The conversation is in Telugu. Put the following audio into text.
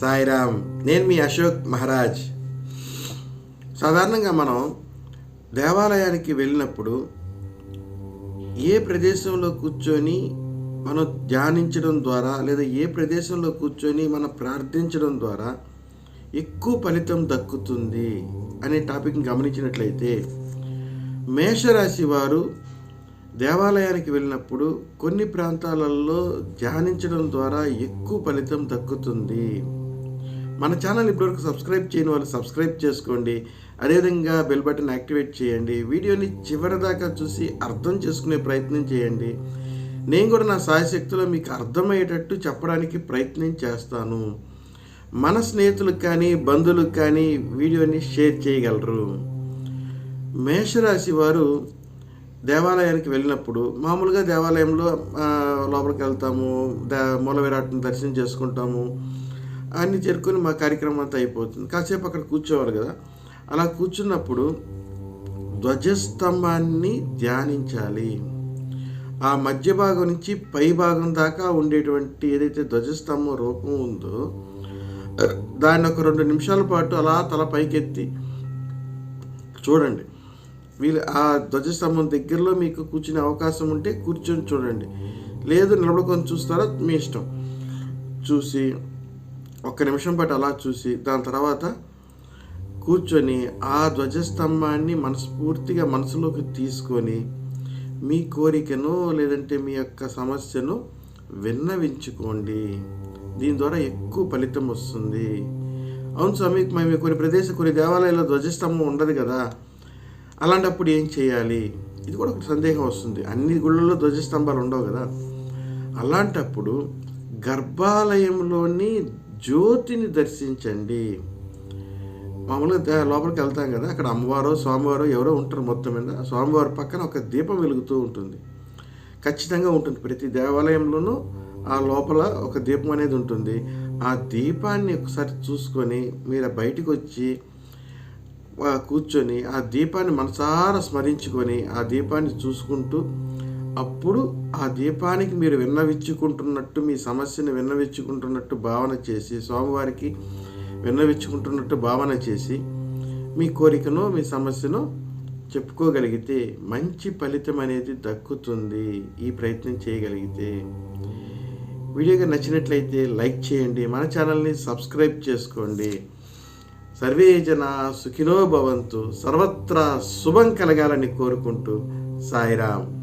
సాయిరామ్ నేను మీ అశోక్ మహారాజ్. సాధారణంగా మనం దేవాలయానికి వెళ్ళినప్పుడు ఏ ప్రదేశంలో కూర్చొని మనం ధ్యానించడం ద్వారా లేదా ఏ ప్రదేశంలో కూర్చొని మనం ప్రార్థించడం ద్వారా ఎక్కువ ఫలితం దక్కుతుంది అనే టాపిక్ని గమనించినట్లయితే మేషరాశి వారు దేవాలయానికి వెళ్ళినప్పుడు కొన్ని ప్రాంతాలలో ధ్యానించడం ద్వారా ఎక్కువ ఫలితం దక్కుతుంది. మన ఛానల్ ఇప్పటివరకు సబ్స్క్రైబ్ చేయని వాళ్ళు సబ్స్క్రైబ్ చేసుకోండి. అదేవిధంగా బెల్ బటన్ యాక్టివేట్ చేయండి. వీడియోని చివరి దాకా చూసి అర్థం చేసుకునే ప్రయత్నం చేయండి. నేను కూడా నా సాయశక్తిలో మీకు అర్థమయ్యేటట్టు చెప్పడానికి ప్రయత్నం చేస్తాను. మన స్నేహితులకు కానీ బంధువులకు కానీ వీడియోని షేర్ చేయగలరు. మేషరాశి వారు దేవాలయానికి వెళ్ళినప్పుడు మామూలుగా దేవాలయంలో లోపలికి వెళ్తాము దే మూల విరాట్ని దర్శనం చేసుకుంటాము. అన్ని చేరుకొని మా కార్యక్రమం అంతా అయిపోతుంది. కాసేపు అక్కడ కూర్చోవాలి కదా. అలా కూర్చున్నప్పుడు ధ్వజస్తంభాన్ని ధ్యానించాలి. ఆ మధ్య భాగం నుంచి పై భాగం దాకా ఉండేటువంటి ఏదైతే ధ్వజస్తంభం రూపం ఉందో దాన్ని ఒక రెండు నిమిషాల పాటు అలా తల పైకెత్తి చూడండి. వీళ్ళు ఆ ధ్వజస్తంభం దగ్గరలో మీకు కూర్చునే అవకాశం ఉంటే కూర్చొని చూడండి. లేదు నిలబడుకొని చూస్తారా? మీ ఇష్టం. చూసి ఒక్క నిమిషం పాటు అలా చూసి దాని తర్వాత కూర్చొని ఆ ధ్వజస్తంభాన్ని మనస్ఫూర్తిగా మనసులోకి తీసుకొని మీ కోరికను లేదంటే మీ యొక్క సమస్యను విన్నవించుకోండి. దీని ద్వారా ఎక్కువ ఫలితం వస్తుంది. అవును స్వామి మేము కొన్ని ప్రదేశం కొన్ని దేవాలయాల్లో ధ్వజస్తంభం ఉండదు కదా. అలాంటప్పుడు ఏం చేయాలి? ఇది కూడా ఒక సందేహం వస్తుంది. అన్ని గుళ్ళల్లో ధ్వజస్తంభాలు ఉండవు కదా? అలాంటప్పుడు గర్భాలయంలోని జ్యోతిని దర్శించండి. మామూలుగా లోపలికి వెళ్తాం కదా? అక్కడ అమ్మవారు స్వామివారు ఎవరో ఉంటారు మొత్తం మీద. స్వామివారి పక్కన ఒక దీపం వెలుగుతూ ఉంటుంది. ఖచ్చితంగా ఉంటుంది. ప్రతి దేవాలయంలోనూ ఆ లోపల ఒక దీపం అనేది ఉంటుంది. ఆ దీపాన్ని ఒకసారి చూసుకొని మీరు బయటకు వచ్చి కూర్చొని ఆ దీపాన్ని మనసారా స్మరించుకొని ఆ దీపాన్ని చూసుకుంటూ అప్పుడు ఆ దీపానికి మీరు విన్నవిచ్చుకుంటున్నట్టు మీ సమస్యను విన్నవిచ్చుకుంటున్నట్టు భావన చేసి స్వామివారికి విన్నవిచ్చుకుంటున్నట్టు భావన చేసి మీ కోరికను మీ సమస్యను చెప్పుకోగలిగితే మంచి ఫలితం అనేది దక్కుతుంది. ఈ ప్రయత్నం చేయగలిగితే. వీడియోగా నచ్చినట్లయితే లైక్ చేయండి మన ఛానల్ని సబ్స్క్రైబ్ చేసుకోండి. సర్వే జన సుఖినో భవంతు. సర్వత్రా శుభం కలగాలని కోరుకుంటూ సాయిరామ్.